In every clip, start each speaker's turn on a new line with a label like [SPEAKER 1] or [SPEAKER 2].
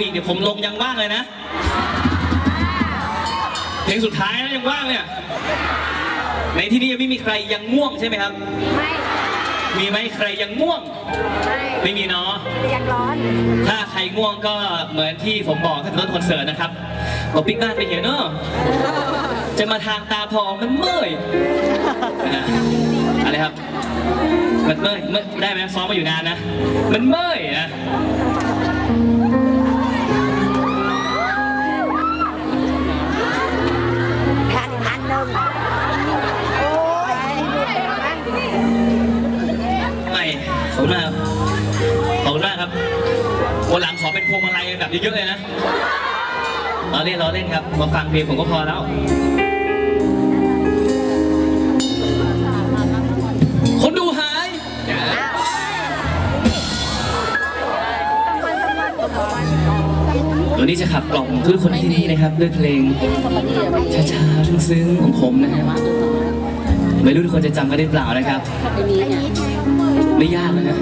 [SPEAKER 1] เอาอีกเดี๋ยวผมลงยังว่างเลยนะ เพลงสุดท้ายนะยังว่างเนี่ย ในที่นี้ยังไม่มีใครยังง่วงใช่ไหมครับ
[SPEAKER 2] ไม่
[SPEAKER 1] มีไหมใครยังง่วง
[SPEAKER 2] ไม่
[SPEAKER 1] ไม่มีเนาะ
[SPEAKER 2] ยังร้อน
[SPEAKER 1] ถ้าใครง่วงก็เหมือนที่ผมบอกที่ต้นคอนเสิร์ตนะครับบอกปิ๊กบ้านไปเห็นเนอะจะมาทางตาทองมันเมื่อยนะอะไรครับ มันเมื่อยเมื่อยได้ไหมซ้อมมาอยู่นานนะ มันเมื่อยนะ
[SPEAKER 2] อ
[SPEAKER 1] บคุณมากครับขอบคุณมากครับวันหลังขอเป็นพวงมาลัยแบบเยอะๆเลยนะล้อเล่นล้อเล่นครับ มาฟังเพลงผมก็พอแล้ว คนดูหาย วันนี้จะขับกล่อมทุกคนที่นี่นะครับ ด้วยเพลงช้าๆซึ้งๆของผมนะฮะไม่รู้ทุกคนจะจำกันได้เปล่านะครับ ไม่ยากนะฮะ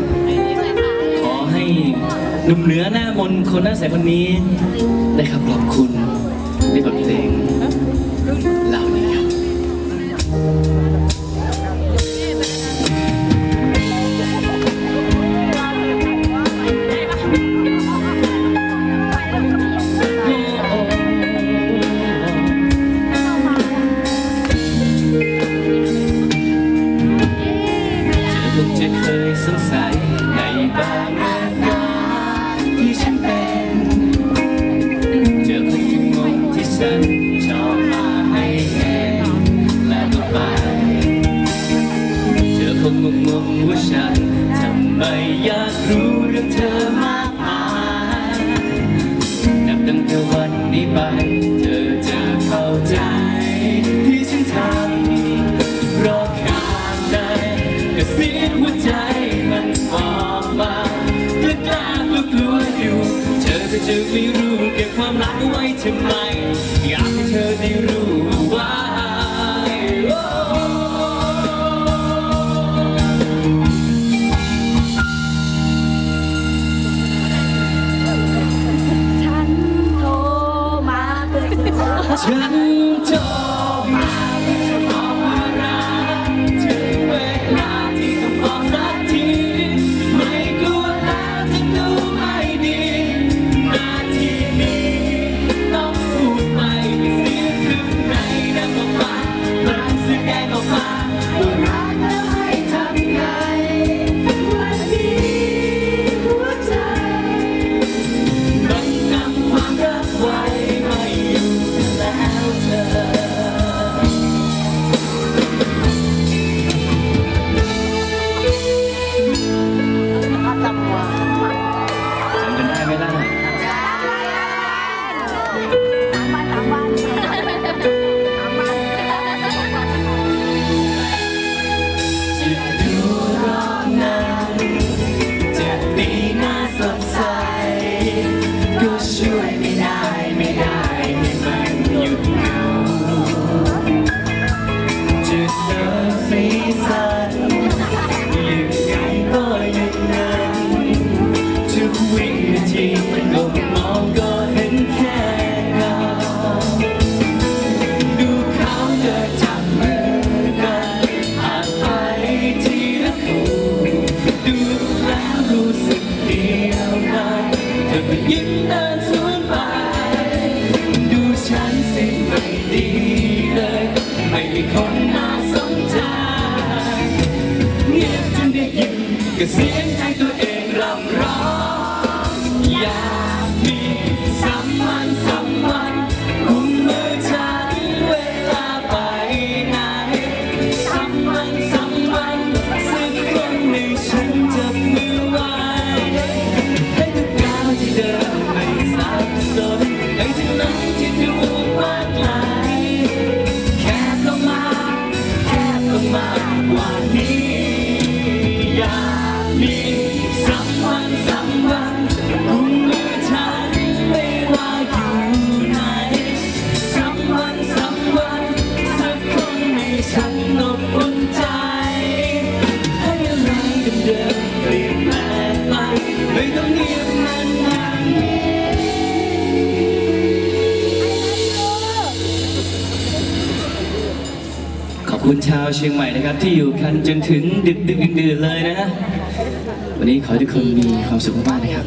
[SPEAKER 1] ขอให้หนุ่มเหนือหน้ามนคนหน้าใสคนนี้ ได้ขับกล่อมคุณในบทเพลงเหล่านี้ครับ ไม่รู้เก็บความรักไว้ทำไม อยากให้เธอได้รู้
[SPEAKER 2] ยิ้มเดินสวนไป ดู
[SPEAKER 1] ฉันสิไม่ดีเลย ไม่มีคนน่าสนใจ เงียบจนได้ยินก็เสียงาวเชียงใหม่นะครับ ที่อยู่กันจนถึงดึกดึกดื่นเลยนะ วันนี้ขอให้ทุกคนมีความสุขมากๆนะครับ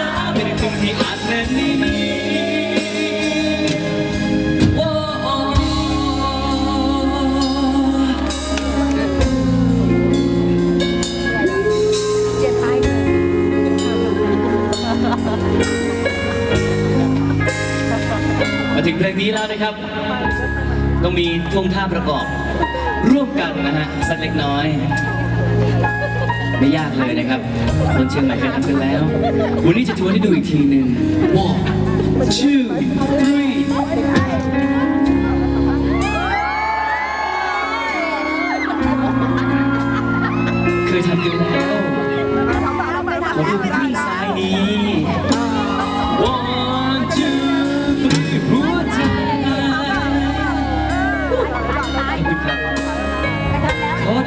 [SPEAKER 1] งนี้แล้วนะครับ ต้องมีท่วงท่าประกอบ ร่วมกันนะฮะสักเล็กน้อย ไม่ยากเลยนะครับ คนเชียงใหม่เคยทำกันแล้ว วันนี้จะทวนให้ดูอีกทีหนึ่ง one two three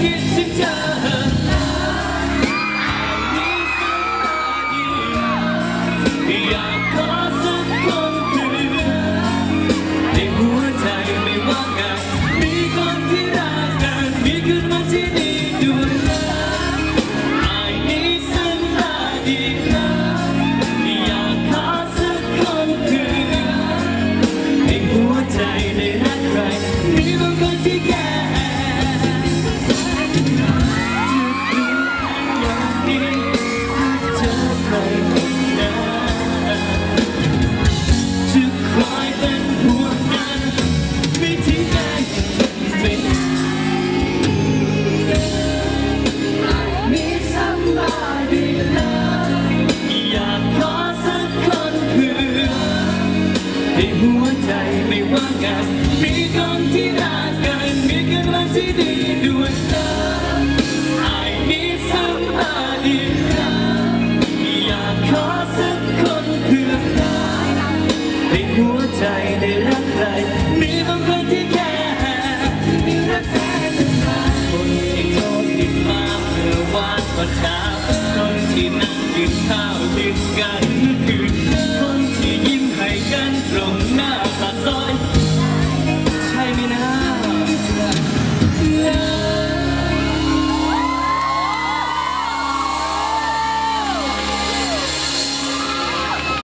[SPEAKER 1] ก็บไ